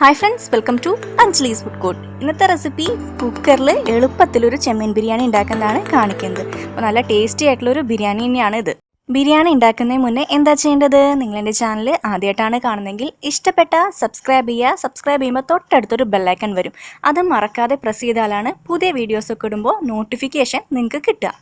Hi friends welcome to Anjali's food court ഇന്നത്തെ recipe കുക്കറിൽ എളുപ്പത്തിൽ ഒരു ചെമ്മീൻ ബിരിയാണി ഉണ്ടാക്കുന്നതാണ് കാണിക്കുന്നത്. അപ്പോൾ നല്ല ടേസ്റ്റി ആയിട്ടുള്ള ഒരു ബിരിയാണി തന്നെയാണ് ഇത്. ബിരിയാണി ഉണ്ടാക്കുന്നതിന് മുന്നേ എന്താ ചെയ്യേണ്ടത്? നിങ്ങൾ എന്റെ ചാനൽ ആദ്യമായിട്ടാണ് കാണുന്നതെങ്കിൽ ഇഷ്ടപ്പെട്ട സബ്സ്ക്രൈബ് ചെയ്യുക. സബ്സ്ക്രൈബ് ചെയ്യുമ്പോൾ തൊട്ടടുത്തൊരു ബെല്ലൈക്കൺ വരും. അത് മറക്കാതെ പ്രസ് ചെയ്താലാണ് പുതിയ വീഡിയോസൊക്കെ ഇടുമ്പോൾ നോട്ടിഫിക്കേഷൻ നിങ്ങൾക്ക് കിട്ടുക.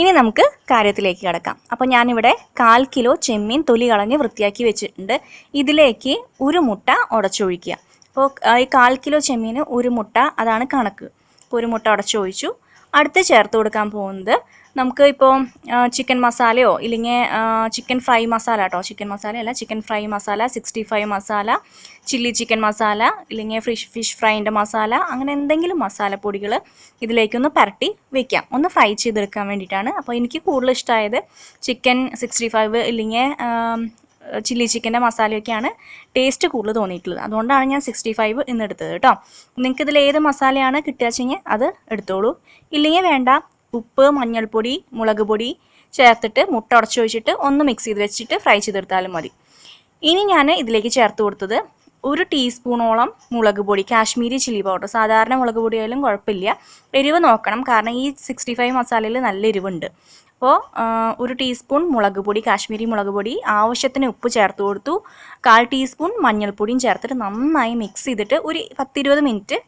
ഇനി നമുക്ക് കാര്യത്തിലേക്ക് കിടക്കാം. അപ്പോൾ ഞാനിവിടെ കാൽ കിലോ ചെമ്മീൻ തൊലി കളഞ്ഞ് വൃത്തിയാക്കി വെച്ചിട്ടുണ്ട്. ഇതിലേക്ക് ഒരു മുട്ട ഉടച്ചൊഴിക്കുക. അപ്പോൾ ഈ കാൽ കിലോ ചെമ്മീന് ഒരു മുട്ട അതാണ് കണക്ക്. ഒരു മുട്ട ഉടച്ചൊഴിച്ചു. അടുത്ത് ചേർത്ത് കൊടുക്കാൻ പോകുന്നത് നമുക്ക് ഇപ്പോൾ ചിക്കൻ മസാലയോ ഇല്ലെങ്കിൽ ചിക്കൻ ഫ്രൈ മസാല കേട്ടോ ചിക്കൻ മസാല അല്ല chicken fry masala sixty five masala chilli chicken masala ഇല്ലെങ്കിൽ ഫിഷ് ഫിഷ് ഫ്രൈന്റെ മസാല അങ്ങനെ എന്തെങ്കിലും മസാലപ്പൊടികൾ ഇതിലേക്കൊന്ന് പരട്ടി വെക്കാം. ഒന്ന് ഫ്രൈ ചെയ്തെടുക്കാൻ വേണ്ടിയിട്ടാണ്. അപ്പോൾ എനിക്ക് കൂടുതൽ ഇഷ്ടമായത് ചിക്കൻ സിക്സ്റ്റി ഫൈവ് ഇല്ലെങ്കിൽ ചില്ലി ചിക്കന്റെ മസാലയൊക്കെയാണ് ടേസ്റ്റ് കൂടുതൽ തോന്നിയിട്ടുള്ളത്. അതുകൊണ്ടാണ് ഞാൻ സിക്സ്റ്റി ഫൈവ് ഇന്ന് എടുത്തത് കേട്ടോ. നിങ്ങൾക്ക് ഇതിൽ ഏത് മസാലയാണ് കിട്ടുക വെച്ചെങ്കിൽ അത് എടുത്തോളൂ. ഇല്ലെങ്കിൽ വേണ്ട ഉപ്പ് മഞ്ഞൾപ്പൊടി മുളക് പൊടി ചേർത്തിട്ട് മുട്ട ഉടച്ചു വെച്ചിട്ട് ഒന്ന് മിക്സ് ചെയ്ത് വെച്ചിട്ട് ഫ്രൈ ചെയ്തെടുത്താലും മതി. ഇനി ഞാൻ ഇതിലേക്ക് ചേർത്ത് കൊടുത്തത് ഒരു ടീസ്പൂണോളം മുളക് പൊടി കാശ്മീരി ചില്ലി പൗഡർ സാധാരണ മുളക് പൊടി ആയാലും കുഴപ്പമില്ല. എരിവ് നോക്കണം കാരണം ഈ സിക്സ്റ്റി ഫൈവ് മസാലയിൽ നല്ല എരിവുണ്ട്. അപ്പോൾ ഒരു ടീസ്പൂൺ മുളക് പൊടി കാശ്മീരി മുളക് പൊടി ആവശ്യത്തിന് ഉപ്പ് ചേർത്ത് കൊടുത്തു. കാൽ ടീസ്പൂൺ മഞ്ഞൾപ്പൊടിയും ചേർത്തിട്ട് നന്നായി മിക്സ് ചെയ്തിട്ട് ഒരു പത്തിരുപത് മിനിറ്റ്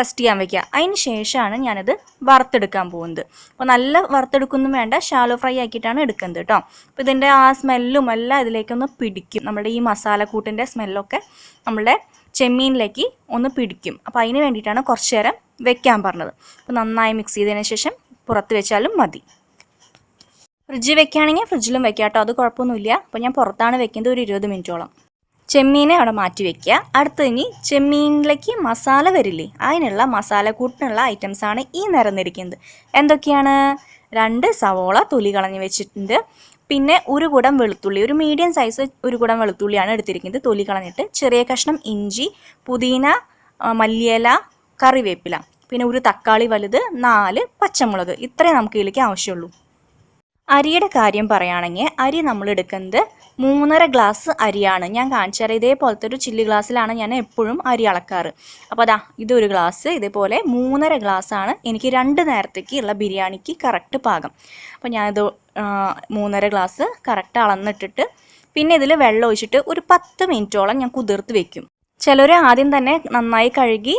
റെസ്റ്റ് ചെയ്യാൻ വയ്ക്കുക അതിന് ശേഷമാണ് ഞാനത് വറുത്തെടുക്കാൻ പോകുന്നത്. അപ്പോൾ നല്ല വറുത്തെടുക്കൊന്നും വേണ്ട ഷാലോ ഫ്രൈ ആക്കിയിട്ടാണ് എടുക്കുന്നത് കേട്ടോ. അപ്പോൾ ഇതിന്റെ ആ സ്മെല്ലും എല്ലാം ഇതിലേക്കൊന്ന് പിടിക്കും. നമ്മുടെ ഈ മസാലക്കൂട്ടിന്റെ സ്മെല്ലൊക്കെ നമ്മളുടെ ചെമ്മീനിലേക്ക് ഒന്ന് പിടിക്കും. അപ്പോൾ അതിന് വേണ്ടിയിട്ടാണ് കുറച്ച് നേരം വെക്കാൻ പറഞ്ഞത്. അപ്പോൾ നന്നായി മിക്സ് ചെയ്തതിന് ശേഷം പുറത്ത് വെച്ചാലും മതി. ഫ്രിഡ്ജിൽ വെക്കുകയാണെങ്കിൽ ഫ്രിഡ്ജിലും വെക്കാം കേട്ടോ. അത് കുഴപ്പമൊന്നുമില്ല. അപ്പോൾ ഞാൻ പുറത്താണ് വെക്കുന്നത് ഒരു ഇരുപത് മിനിറ്റോളം. ചെമ്മീനെ അവിടെ മാറ്റി വെക്കുക. അടുത്ത് ഇനി ചെമ്മീനിലേക്ക് മസാല വരില്ലേ? അതിനുള്ള മസാല കൂട്ടിനുള്ള ആണ് ഈ നിരന്നിരിക്കുന്നത് എന്തൊക്കെയാണ്? രണ്ട് സവോള തൊലി കളഞ്ഞ് വെച്ചിട്ടുണ്ട്. പിന്നെ ഒരു കുടം വെളുത്തുള്ളി ഒരു മീഡിയം സൈസ് ഒരു കുടം വെളുത്തുള്ളിയാണ് എടുത്തിരിക്കുന്നത് തൊലി കളഞ്ഞിട്ട്. ചെറിയ കഷ്ണം ഇഞ്ചി പുതിന മല്ലിയില കറിവേപ്പില. പിന്നെ ഒരു തക്കാളി വലുത് നാല് പച്ചമുളക്. ഇത്രയും നമുക്ക് ഇതിലേക്ക് ആവശ്യമുള്ളൂ. അരിയുടെ കാര്യം പറയുകയാണെങ്കിൽ അരി നമ്മൾ എടുക്കുന്നത് മൂന്നര ഗ്ലാസ് അരിയാണ്. ഞാൻ കാണിച്ചു തരാം. ഇതേപോലത്തെ ഒരു ചില്ലി ഗ്ലാസ്സിലാണ് ഞാൻ എപ്പോഴും അരി അളക്കാറ്. അപ്പോൾ അതാ ഇതൊരു ഗ്ലാസ് ഇതേപോലെ മൂന്നര ഗ്ലാസ്സാണ് എനിക്ക് രണ്ട് നേരത്തേക്ക് ഉള്ള ബിരിയാണിക്ക് കറക്റ്റ് പാകം. അപ്പോൾ ഞാനിത് മൂന്നര ഗ്ലാസ് കറക്റ്റ് അളന്നിട്ടിട്ട് പിന്നെ ഇതിൽ വെള്ളം ഒഴിച്ചിട്ട് ഒരു പത്ത് മിനിറ്റോളം ഞാൻ കുതിർത്ത് വെക്കും. ചിലർ ആദ്യം തന്നെ നന്നായി കഴുകി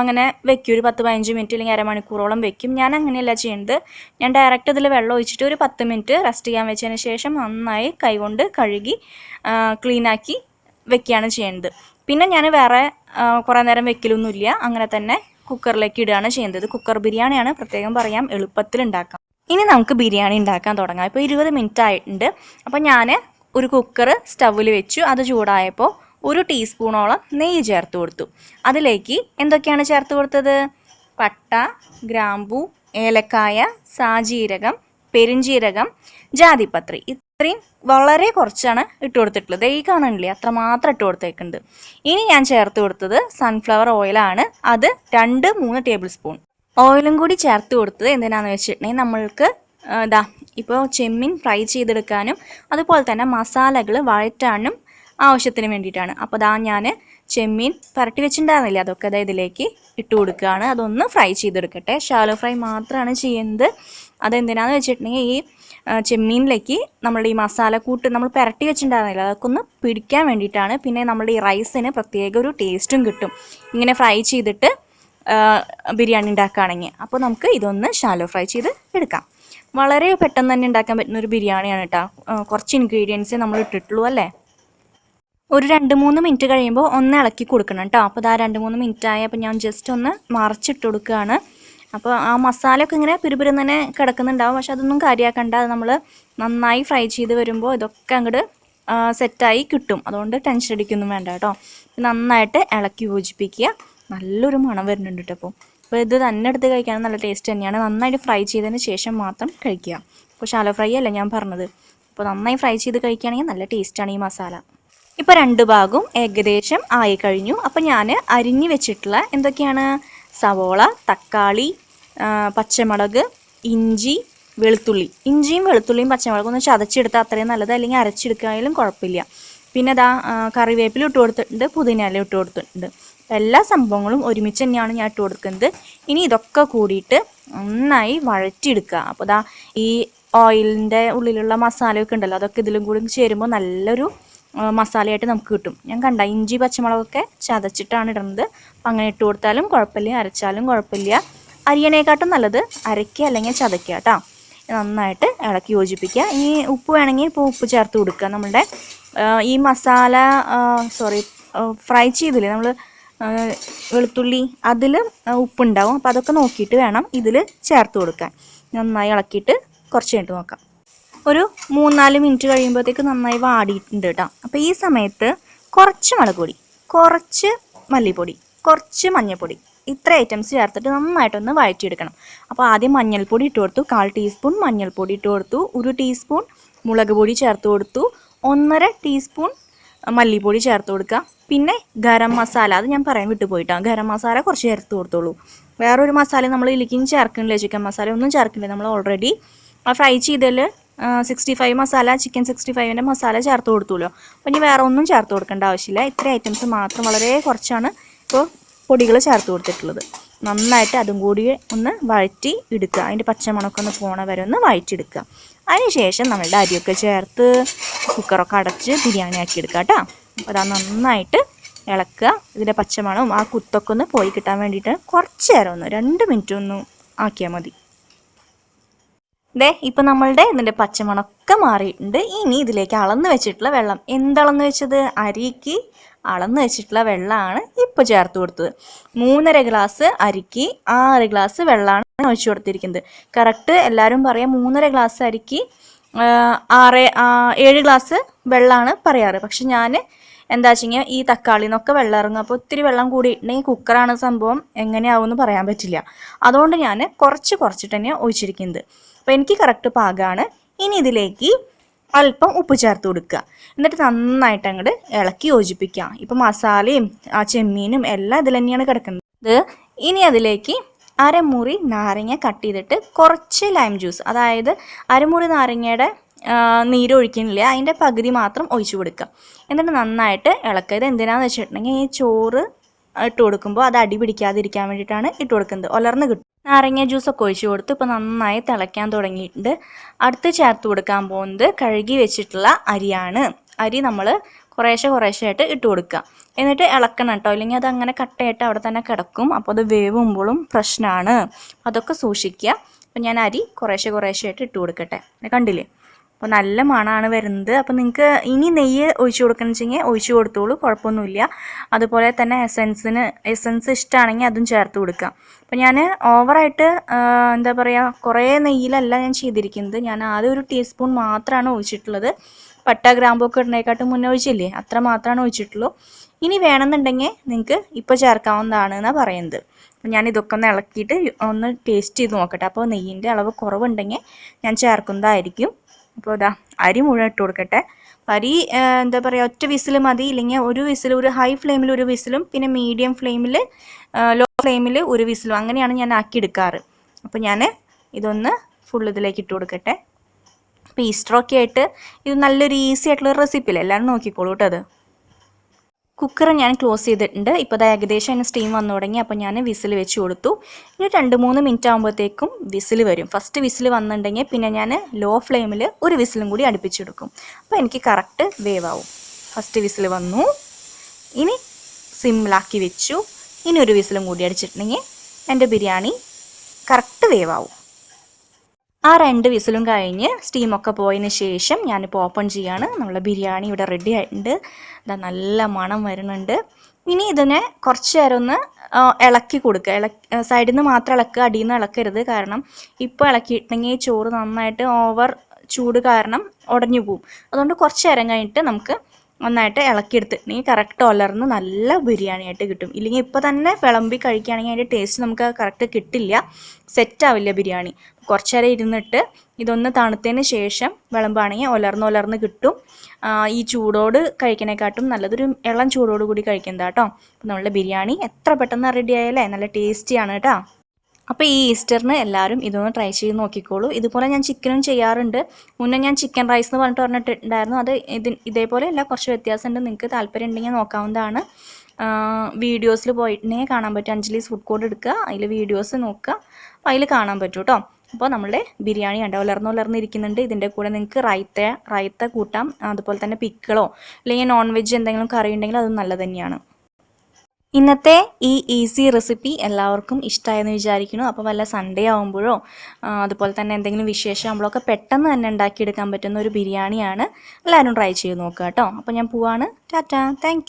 അങ്ങനെ വെക്കും. ഒരു പത്ത് പതിനഞ്ച് മിനിറ്റ് അല്ലെങ്കിൽ അരമണിക്കൂറോളം വെക്കും. ഞാൻ അങ്ങനെയല്ല ചെയ്യുന്നത് ഞാൻ ഡയറക്റ്റ് ഇതിൽ വെള്ളം ഒഴിച്ചിട്ട് ഒരു പത്ത് മിനിറ്റ് റെസ്റ്റ് ചെയ്യാൻ വെച്ചതിന് ശേഷം നന്നായി കൈകൊണ്ട് കഴുകി ക്ലീനാക്കി വെക്കുകയാണ് ചെയ്യേണ്ടത് പിന്നെ ഞാൻ വേറെ കുറേ നേരം വെക്കലൊന്നുമില്ല. അങ്ങനെ തന്നെ കുക്കറിലേക്ക് ഇടുകയാണ് ചെയ്യുന്നത്. കുക്കർ ബിരിയാണിയാണ്. പ്രത്യേകം പറയാം എളുപ്പത്തിൽ ഉണ്ടാക്കാം. ഇനി നമുക്ക് ബിരിയാണി ഉണ്ടാക്കാൻ തുടങ്ങാം. ഇപ്പോൾ ഇരുപത് മിനിറ്റ് ആയിട്ടുണ്ട്. അപ്പോൾ ഞാൻ ഒരു കുക്കർ സ്റ്റൗവിൽ വെച്ചു. അത് ചൂടായപ്പോൾ ഒരു ടീസ്പൂണോളം നെയ്യ് ചേർത്ത് കൊടുത്തു. അതിലേക്ക് എന്തൊക്കെയാണ് ചേർത്ത് കൊടുത്തത്? പട്ട ഗ്രാമ്പു ഏലക്കായ സാജീരകം പെരിഞ്ജീരകം ജാതിപത്രി. ഇത്രയും വളരെ കുറച്ചാണ് ഇട്ട് കൊടുത്തിട്ടുള്ളത്. ഈ കാണണില്ലേ അത്രമാത്രം ഇട്ട് കൊടുത്തേക്കുണ്ട് ഇനി ഞാൻ ചേർത്ത് കൊടുത്തത് സൺഫ്ലവർ ഓയിലാണ് അത് രണ്ട് മൂന്ന് ടേബിൾ സ്പൂൺ ഓയിലും കൂടി ചേർത്ത് കൊടുത്തത് എന്തിനാണെന്ന് വെച്ചിട്ടുണ്ടെങ്കിൽ നമ്മൾക്ക് ഇതാ ഇപ്പോൾ ചെമ്മീൻ ഫ്രൈ ചെയ്തെടുക്കാനും അതുപോലെ തന്നെ മസാലകൾ വഴറ്റാനും ആവശ്യത്തിന് വേണ്ടിയിട്ടാണ്. അപ്പോൾ അതാ ഞാൻ ചെമ്മീൻ പരട്ടി വെച്ചിട്ടുണ്ടായിരുന്നില്ല? അതൊക്കെ അതായത് ഇതിലേക്ക് ഇട്ട് കൊടുക്കുകയാണ് അതൊന്ന് ഫ്രൈ ചെയ്തെടുക്കട്ടെ. ഷാലോ ഫ്രൈ മാത്രമാണ് ചെയ്യുന്നത് അതെന്തിനാന്ന് വെച്ചിട്ടുണ്ടെങ്കിൽ ഈ ചെമ്മീനിലേക്ക് നമ്മളുടെ ഈ മസാല കൂട്ട് നമ്മൾ പുരട്ടി വെച്ചിട്ടുണ്ടായിരുന്നില്ല? അതൊക്കെ ഒന്ന് പിടിക്കാൻ വേണ്ടിയിട്ടാണ്. പിന്നെ നമ്മുടെ ഈ റൈസിന് പ്രത്യേക ഒരു ടേസ്റ്റും കിട്ടും. ഇങ്ങനെ ഫ്രൈ ചെയ്തിട്ട് ബിരിയാണി ഉണ്ടാക്കുകയാണെങ്കിൽ. അപ്പോൾ നമുക്ക് ഇതൊന്ന് ഷാലോ ഫ്രൈ ചെയ്ത് എടുക്കാം. വളരെ പെട്ടെന്ന് തന്നെ ഉണ്ടാക്കാൻ പറ്റുന്ന ഒരു ബിരിയാണിയാണ് കേട്ടോ കുറച്ച് ഇൻഗ്രീഡിയൻസ് നമ്മൾ ഇട്ടിട്ടുള്ളൂ അല്ലേ? ഒരു രണ്ട് മൂന്ന് മിനിറ്റ് കഴിയുമ്പോൾ ഒന്ന് ഇളക്കി കൊടുക്കണം കേട്ടോ. അപ്പോൾ ഇതാ രണ്ട് മൂന്ന് മിനിറ്റ് ആയി. അപ്പോൾ ഞാൻ ജസ്റ്റ് ഒന്ന് മറച്ചിട്ട് കൊടുക്കുകയാണ്. അപ്പോൾ ആ മസാലയൊക്കെ ഇങ്ങനെ പിരുപിരുന്ന് തന്നെ കിടക്കുന്നുണ്ടാവും. പക്ഷെ അതൊന്നും കാര്യമാക്കണ്ട അത് നമ്മൾ നന്നായി ഫ്രൈ ചെയ്ത് വരുമ്പോൾ ഇതൊക്കെ അങ്ങോട്ട് സെറ്റായി കിട്ടും. അതുകൊണ്ട് ടെൻഷൻ അടിക്കൊന്നും വേണ്ട കേട്ടോ. നന്നായിട്ട് ഇളക്കി യോജിപ്പിക്കുക. നല്ലൊരു മണം വരുന്നുണ്ട് കേട്ടോ അപ്പോൾ. അപ്പോൾ ഇത് തന്നെ എടുത്ത് കഴിക്കാൻ നല്ല ടേസ്റ്റ് തന്നെയാണ്. നന്നായിട്ട് ഫ്രൈ ചെയ്തതിന് ശേഷം മാത്രം കഴിക്കുക. അപ്പോൾ ഷാലോ ഫ്രൈ അല്ല ഞാൻ പറഞ്ഞത്. അപ്പോൾ നന്നായി ഫ്രൈ ചെയ്ത് കഴിക്കുകയാണെങ്കിൽ നല്ല ടേസ്റ്റാണ് ഈ മസാല. ഇപ്പോൾ രണ്ട് ഭാഗവും ഏകദേശം ആയി കഴിഞ്ഞു. അപ്പോൾ ഞാൻ അരിഞ്ഞു വെച്ചിട്ടുള്ള എന്തൊക്കെയാണ്? സവോള തക്കാളി പച്ചമുളക് ഇഞ്ചി വെളുത്തുള്ളി. ഇഞ്ചിയും വെളുത്തുള്ളിയും പച്ചമുളകും ഒന്ന് ചതച്ചെടുത്താൽ അത്രയും നല്ലത്. അല്ലെങ്കിൽ അരച്ചെടുക്കായാലും കുഴപ്പമില്ല. പിന്നെ ദാ കറിവേപ്പില ഇട്ട് കൊടുത്തിട്ടുണ്ട്. പുതിനയില ഇട്ട് കൊടുത്തിട്ടുണ്ട്. എല്ലാ സംഭവങ്ങളും ഒരുമിച്ച് തന്നെയാണ് ഞാൻ ഇട്ട് കൊടുക്കുന്നത്. ഇനി ഇതൊക്കെ കൂടിയിട്ട് നന്നായി വഴറ്റിയെടുക്കുക. അപ്പോൾ ദാ ഈ ഓയിലിന്റെ ഉള്ളിലുള്ള മസാലയൊക്കെ ഉണ്ടല്ലോ അതൊക്കെ ഇതിലും കൂടി ചേരുമ്പോൾ നല്ലൊരു മസാലയായിട്ട് നമുക്ക് കിട്ടും. ഞാൻ കണ്ട ഇഞ്ചി പച്ചമുളകൊക്കെ ചതച്ചിട്ടാണ് ഇടുന്നത്. അങ്ങനെ ഇട്ട് കൊടുത്താലും കുഴപ്പമില്ല അരച്ചാലും കുഴപ്പമില്ല. അരിയണേക്കാട്ടും നല്ലത് അരയ്ക്കുക അല്ലെങ്കിൽ ചതയ്ക്കുക കേട്ടോ നന്നായിട്ട് ഇളക്കി യോജിപ്പിക്കുക. ഈ ഉപ്പ് വേണമെങ്കിൽ ഇപ്പോൾ ഉപ്പ് ചേർത്ത് കൊടുക്കുക. നമ്മളുടെ ഈ മസാല സോറി ഫ്രൈ ചെയ്തില്ലേ? നമ്മൾ വെളുത്തുള്ളി അതിൽ ഉപ്പുണ്ടാവും. അപ്പോൾ അതൊക്കെ നോക്കിയിട്ട് വേണം ഇതിൽ ചേർത്ത് കൊടുക്കാൻ. നന്നായി ഇളക്കിയിട്ട് കുറച്ച് കഴിഞ്ഞിട്ട് നോക്കാം. ഒരു മൂന്നാൽ മിനിറ്റ് കഴിയുമ്പോഴത്തേക്ക് നന്നായി വാടിയിട്ടുണ്ട് കേട്ടോ. അപ്പോൾ ഈ സമയത്ത് കുറച്ച് മുളക് പൊടി കുറച്ച് മല്ലിപ്പൊടി കുറച്ച് മഞ്ഞൾപ്പൊടി ഇത്ര ഐറ്റംസ് ചേർത്തിട്ട് നന്നായിട്ടൊന്ന് വഴറ്റിയെടുക്കണം. അപ്പോൾ ആദ്യം മഞ്ഞൾപ്പൊടി ഇട്ട് കൊടുത്തു കാൽ ടീസ്പൂൺ മഞ്ഞൾപ്പൊടി ഇട്ട് കൊടുത്തു ഒരു ടീസ്പൂൺ മുളക് പൊടി ചേർത്ത് കൊടുത്തു ഒന്നര ടീസ്പൂൺ മല്ലിപ്പൊടി ചേർത്ത് കൊടുക്കുക. പിന്നെ ഗരം മസാല അത് ഞാൻ പറയാൻ വിട്ടുപോയിട്ടാണ് ഗരം മസാല കുറച്ച് ചേർത്ത് കൊടുത്തോളൂ. വേറൊരു മസാല നമ്മൾ ഇലിക്കും ചേർക്കണില്ല ചിക്കൻ മസാല? ഒന്നും ചേർക്കണില്ല നമ്മൾ ഓൾറെഡി ആ ഫ്രൈ ചെയ്തതിൽ sixty five masala chicken sixty ഫൈവിന്റെ masala ചേർത്ത് കൊടുത്തുല്ലോ. അപ്പോൾ ഇനി വേറെ ഒന്നും ചേർത്ത് കൊടുക്കേണ്ട ആവശ്യമില്ല. ഇത്ര ഐറ്റംസ് മാത്രം വളരെ കുറച്ചാണ് ഇപ്പോൾ പൊടികൾ ചേർത്ത് കൊടുത്തിട്ടുള്ളത്. നന്നായിട്ട് അതും കൂടി ഒന്ന് വഴറ്റി എടുക്കുക. അതിന്റെ പച്ചമണമൊക്കെ പോണ വരെ ഒന്ന് വഴറ്റിയെടുക്കുക. അതിനുശേഷം നമ്മളുടെ അരിയൊക്കെ ചേർത്ത് കുക്കറൊക്കെ അടച്ച് ബിരിയാണി ആക്കി എടുക്കുക കേട്ടോ. അപ്പോൾ അത് നന്നായിട്ട് ഇളക്കുക. ഇതിന്റെ പച്ചമണവും ആ കുത്തൊക്കെ ഒന്ന് പോയി കിട്ടാൻ വേണ്ടിയിട്ട് കുറച്ച് നേരം ഒന്ന് രണ്ട് മിനിറ്റ് ഒന്ന് ആക്കിയാൽ മതി. ദേ ഇപ്പം നമ്മളുടെ ഇതിന്റെ പച്ചമണമൊക്കെ മാറിയിട്ടുണ്ട്. ഇനി ഇതിലേക്ക് അളന്ന് വെച്ചിട്ടുള്ള വെള്ളം. എന്തളന്ന് വെച്ചത്? അരിക്ക് അളന്ന് വെച്ചിട്ടുള്ള വെള്ളമാണ് ഇപ്പോൾ ചേർത്ത് കൊടുത്തത്. മൂന്നര ഗ്ലാസ് അരിക്ക് ആറ് ഗ്ലാസ് വെള്ളമാണ് ഒഴിച്ചു കൊടുത്തിരിക്കുന്നത്. കറക്റ്റ് എല്ലാവരും പറയാം മൂന്നര ഗ്ലാസ് അരിക്ക് ആറ് ഏഴ് ഗ്ലാസ് വെള്ളമാണ് പറയാറ്. പക്ഷെ ഞാൻ എന്താ വെച്ചാൽ ഈ തക്കാളി നിന്നൊക്കെ വെള്ളം ഇറങ്ങും. അപ്പോൾ ഒത്തിരി വെള്ളം കൂടിയിട്ടുണ്ടെങ്കിൽ കുക്കറാണ് സംഭവം. എങ്ങനെയാവുമെന്ന് പറയാൻ പറ്റില്ല. അതുകൊണ്ട് ഞാൻ കുറച്ച് കുറച്ചിട്ട് തന്നെ ഒഴിച്ചിരിക്കുന്നത്. അപ്പോൾ എനിക്ക് കറക്റ്റ് പാകമാണ് ഇനി ഇതിലേക്ക് അല്പം ഉപ്പ് ചേർത്ത് കൊടുക്കുക. എന്നിട്ട് നന്നായിട്ട് അങ്ങോട്ട് ഇളക്കി യോജിപ്പിക്കുക. ഇപ്പം മസാലയും ആ ചെമ്മീനും എല്ലാം ഇതിൽ തന്നെയാണ് കിടക്കുന്നത്. ഇനി അതിലേക്ക് അരമുറി നാരങ്ങ കട്ട് ചെയ്തിട്ട് കുറച്ച് ലൈം ജ്യൂസ് അതായത് അരമുറി നാരങ്ങയുടെ നീര് അതിന്റെ പകുതി മാത്രം ഒഴിച്ചു കൊടുക്കുക. എന്നിട്ട് നന്നായിട്ട് ഇളക്കുക. ഇത് എന്തിനാന്ന് വെച്ചിട്ടുണ്ടെങ്കിൽ ഈ ചോറ് ഇട്ട് കൊടുക്കുമ്പോൾ അത് അടി പിടിക്കാതിരിക്കാൻ വേണ്ടിയിട്ടാണ് ഇട്ട് കൊടുക്കുന്നത്. ഒലർന്ന് കിട്ടും. നാരങ്ങ ജ്യൂസൊക്കെ ഒഴിച്ചു കൊടുത്ത് ഇപ്പോൾ നന്നായി തിളയ്ക്കാൻ തുടങ്ങിയിട്ടുണ്ട്. അടുത്ത് ചേർത്ത് കൊടുക്കാൻ പോകുന്നത് കഴുകി വെച്ചിട്ടുള്ള അരിയാണ്. അരി നമ്മൾ കുറേശ്ശെ കുറേശ്ശെ ആയിട്ട് ഇട്ട് കൊടുക്കുക. എന്നിട്ട് ഇളക്കണം കേട്ടോ. ഇല്ലെങ്കിൽ അത് അങ്ങനെ കട്ടയായിട്ട് അവിടെ തന്നെ കിടക്കും. അപ്പോൾ അത് വേവുമ്പോഴും പ്രശ്നമാണ്. അതൊക്കെ സൂക്ഷിക്കുക. അപ്പം ഞാൻ അരി കുറേശ്ശെ കുറേശ്ശെ ആയിട്ട് ഇട്ട് കൊടുക്കട്ടെ. കണ്ടില്ലേ? അപ്പോൾ നല്ല മണമാണ് വരുന്നത്. അപ്പോൾ നിങ്ങൾക്ക് ഇനി നെയ്യ് ഒഴിച്ചു കൊടുക്കണം വെച്ചെങ്കിൽ ഒഴിച്ചു കൊടുത്തോളൂ കുഴപ്പമൊന്നുമില്ല. അതുപോലെ തന്നെ എസൻസിന് എസൻസ് ഇഷ്ടമാണെങ്കിൽ അതും ചേർത്ത് കൊടുക്കാം അപ്പോൾ ഞാൻ ഓവറായിട്ട് എന്താ പറയുക കുറേ നെയ്യിലല്ല ഞാൻ ചെയ്തിരിക്കുന്നത്. ഞാൻ ആദ്യം ഒരു ടീസ്പൂൺ മാത്രമാണ് ഒഴിച്ചിട്ടുള്ളത്. പട്ട ഗ്രാമ്പൊക്കെ ഇടുന്നതിനെക്കാട്ടും മുന്നേ ഒഴിച്ചില്ലേ? അത്ര മാത്രമാണ് ഒഴിച്ചിട്ടുള്ളൂ. ഇനി വേണമെന്നുണ്ടെങ്കിൽ നിങ്ങൾക്ക് ഇപ്പോൾ ചേർക്കാവുന്നതാണ് എന്നാണ് പറയുന്നത്. അപ്പോൾ ഞാൻ ഇതൊക്കെ ഒന്ന് ഇളക്കിയിട്ട് ഒന്ന് ടേസ്റ്റ് ചെയ്ത് നോക്കട്ടെ. അപ്പോൾ നെയ്യിന്റെ അളവ് കുറവുണ്ടെങ്കിൽ ഞാൻ ചേർക്കുന്നതായിരിക്കും. അപ്പോൾ ഇതാ അരി മുഴുവൻ ഇട്ട് കൊടുക്കട്ടെ. അരി എന്താ പറയുക ഒറ്റ വിസിൽ മതി. ഇല്ലെങ്കിൽ ഒരു വിസിൽ ഒരു ഹൈ ഫ്ലെയിമിൽ ഒരു വിസിലും പിന്നെ മീഡിയം ഫ്ലെയിമിൽ ലോ ഫ്ലെയിമിൽ ഒരു വിസിലും. അങ്ങനെയാണ് ഞാൻ ആക്കി എടുക്കാറ്. അപ്പോൾ ഞാൻ ഇതൊന്ന് ഫുൾ ഇതിലേക്ക് ഇട്ട് കൊടുക്കട്ടെ. അപ്പോൾ ഈസ്റ്ററൊക്കെ ആയിട്ട് ഇത് നല്ലൊരു ഈസി ആയിട്ടുള്ള റെസിപ്പി അല്ലേ എല്ലാവരും നോക്കിക്കോളൂ കേട്ടോ അത്. കുക്കർ ഞാൻ ക്ലോസ് ചെയ്തിട്ടുണ്ട്. ഇപ്പോൾ അത് ഏകദേശം അതിന് സ്റ്റീം വന്നു തുടങ്ങി. അപ്പോൾ ഞാൻ വിസിൽ വെച്ച് കൊടുത്തു. ഇനി രണ്ട് മൂന്ന് മിനിറ്റ് ആകുമ്പോഴത്തേക്കും വിസിൽ വരും. ഫസ്റ്റ് വിസിൽ വന്നിട്ടുണ്ടെങ്കിൽ പിന്നെ ഞാൻ ലോ ഫ്ലെയിമിൽ ഒരു വിസിലും കൂടി അടുപ്പിച്ചെടുക്കും അപ്പോൾ എനിക്ക് കറക്റ്റ് വേവ് ആവും. ഫസ്റ്റ് വിസിൽ വന്നു. ഇനി സിമ്മിലാക്കി വെച്ചു. ഇനി ഒരു വിസിലും കൂടി അടിച്ചിട്ടുണ്ടെങ്കിൽ എന്റെ ബിരിയാണി കറക്റ്റ് വേവാവും ആ രണ്ട് വിസിലും കഴിഞ്ഞ് സ്റ്റീമൊക്കെ പോയതിന് ശേഷം ഞാനിപ്പോൾ ഓപ്പൺ ചെയ്യാണ്. നമ്മളെ ബിരിയാണി ഇവിടെ റെഡി ആയിട്ടുണ്ട്. ഇതാ നല്ല മണം വരുന്നുണ്ട്. ഇനി ഇതിനെ കുറച്ച് നേരം ഒന്ന് ഇളക്കി കൊടുക്കുക. ഇളക്കി സൈഡിൽ നിന്ന് മാത്രം ഇളക്കുക അടിയിൽ നിന്ന് ഇളക്കരുത്. കാരണം ഇപ്പോൾ ഇളക്കിയിട്ടുണ്ടെങ്കിൽ ചോറ് നന്നായിട്ട് ഓവർ ചൂട് കാരണം ഉടഞ്ഞു പോവും. അതുകൊണ്ട് കുറച്ച് നേരം കഴിഞ്ഞിട്ട് നമുക്ക് നന്നായിട്ട് ഇളക്കിയെടുത്തിട്ടുണ്ടെങ്കിൽ കറക്റ്റ് ഒലർന്ന് നല്ല ബിരിയാണി ആയിട്ട് കിട്ടും. ഇല്ലെങ്കിൽ ഇപ്പോൾ തന്നെ വിളമ്പി കഴിക്കുകയാണെങ്കിൽ അതിന്റെ ടേസ്റ്റ് നമുക്ക് കറക്റ്റ് കിട്ടില്ല. സെറ്റ് ആവില്ല ബിരിയാണി. കുറച്ചു നേരം ഇരുന്നിട്ട് ഇതൊന്ന് തണുത്തതിന് ശേഷം വിളമ്പാണെങ്കിൽ ഒലർന്ന് ഒലർന്ന് കിട്ടും. ഈ ചൂടോട് കഴിക്കണേക്കാട്ടും നല്ലതൊരു ഇളം ചൂടോട് കൂടി കഴിക്കുന്നത് കേട്ടോ. അപ്പം നമ്മളുടെ ബിരിയാണി എത്ര പെട്ടെന്ന് റെഡി ആയാലേ നല്ല ടേസ്റ്റിയാണ് കേട്ടോ. അപ്പോൾ ഈ ഈസ്റ്ററിന് എല്ലാവരും ഇതൊന്ന് ട്രൈ ചെയ്ത് നോക്കിക്കോളൂ. ഇതുപോലെ ഞാൻ ചിക്കനും ചെയ്യാറുണ്ട്. മുന്നേ ഞാൻ ചിക്കൻ റൈസ് എന്ന് പറഞ്ഞിട്ട് പറഞ്ഞിട്ടുണ്ടായിരുന്നു. അത് ഇത് ഇതേപോലെ അല്ല കുറച്ച് വ്യത്യാസമുണ്ട്. നിങ്ങൾക്ക് താല്പര്യം ഉണ്ടെങ്കിൽ നോക്കാവുന്നതാണ്. വീഡിയോസിൽ പോയിട്ടുണ്ടെങ്കിൽ കാണാൻ പറ്റും. അഞ്ജലീസ് ഫുഡ് കോഡ് എടുക്കുക. അതിൽ വീഡിയോസ് നോക്കുക. അപ്പോൾ അതിൽ കാണാൻ പറ്റും കേട്ടോ അപ്പോൾ നമ്മുടെ ബിരിയാണി ഉണ്ട് ഉലർന്ന് ഉലർന്നിരിക്കുന്നുണ്ട് ഇതിന്റെ കൂടെ നിങ്ങൾക്ക് റൈത്ത റൈത്ത കൂട്ടാം. അതുപോലെ തന്നെ പിക്കിളോ അല്ലെങ്കിൽ നോൺ വെജ് എന്തെങ്കിലും കറി ഉണ്ടെങ്കിൽ അതും നല്ലത് തന്നെയാണ്. ഇന്നത്തെ ഈ ഈസി റെസിപ്പി എല്ലാവർക്കും ഇഷ്ടമായെന്ന് വിചാരിക്കുന്നു. അപ്പോൾ വല്ല സൺഡേ ആകുമ്പോഴോ അതുപോലെ തന്നെ എന്തെങ്കിലും വിശേഷം ആകുമ്പോഴൊക്കെ പെട്ടെന്ന് തന്നെ ഉണ്ടാക്കിയെടുക്കാൻ പറ്റുന്ന ഒരു ബിരിയാണിയാണ് എല്ലാവരും ട്രൈ ചെയ്ത് നോക്കുക കേട്ടോ. അപ്പോൾ ഞാൻ പോവാണ്. ടാറ്റാ. താങ്ക്